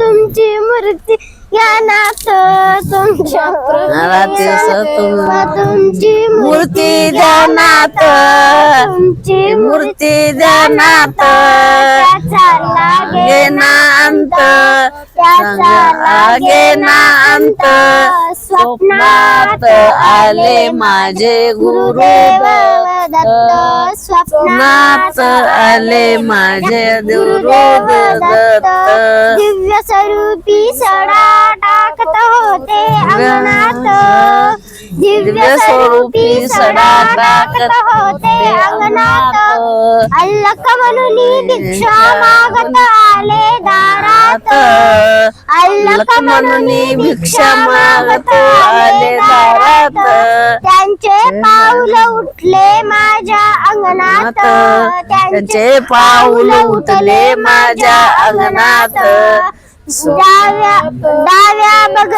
तुमची मूर्ती ज्ञानात तुमच्या तुमची मूर्ती ध्यानात तुमची मूर्ती ध्यानात त्याचा लागे ना अंत. त्याचा लागे ना अंत. स्वप्नात आले माझे गुरुदेव. दत्त स्वप्नात आले माझे गुरुदेव दत्त. दिव्य स्वरूपी सडा टाकत होते अंगणात. दिव्य स्वरूपी सडा टाकत होते अंगणात. अल्लक म्हणून भिक्षा मागत आले दारात. अल्लक म्हणून भिक्षा मागत आले दारात. त्यांचे पाऊल उठले माझ्या अंगणात. त्यांचे पाऊल उठले माझ्या अंगणात. डाव्या डाव्या बघ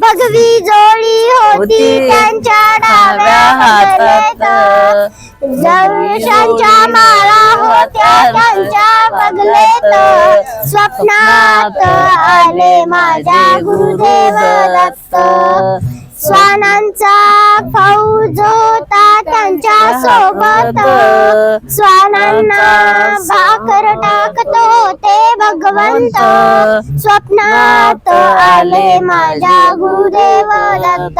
भगवी जोडी होती त्यांच्या डाव्या हातात हातात. जवळशांच्या माळा होत्या त्यांच्या बगलेत. स्वप्नात आले माझ्या गुरुदेव दत्त. स्वानांचा फौज होता त्यांच्यासोबत स्वानांना भाकर टाकत. होते भगवंत स्वप्नात आले. माझ्या गुरुदेव दत्त.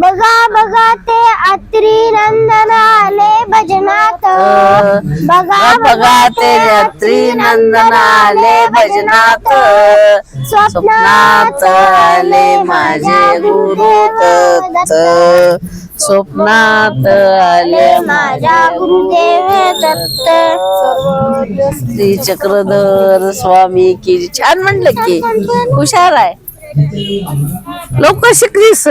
बघा बघा ते अत्री बघा बघा ते रात्री नंदन आले भजनात. स्वप्नात आले माझे गुरु दत्त स्वप्नात आले माझ्या गुरुदेव दत्त श्री चक्रधर स्वामी की छान म्हणलं की. हुशार आहे. लवकर शिकलीस.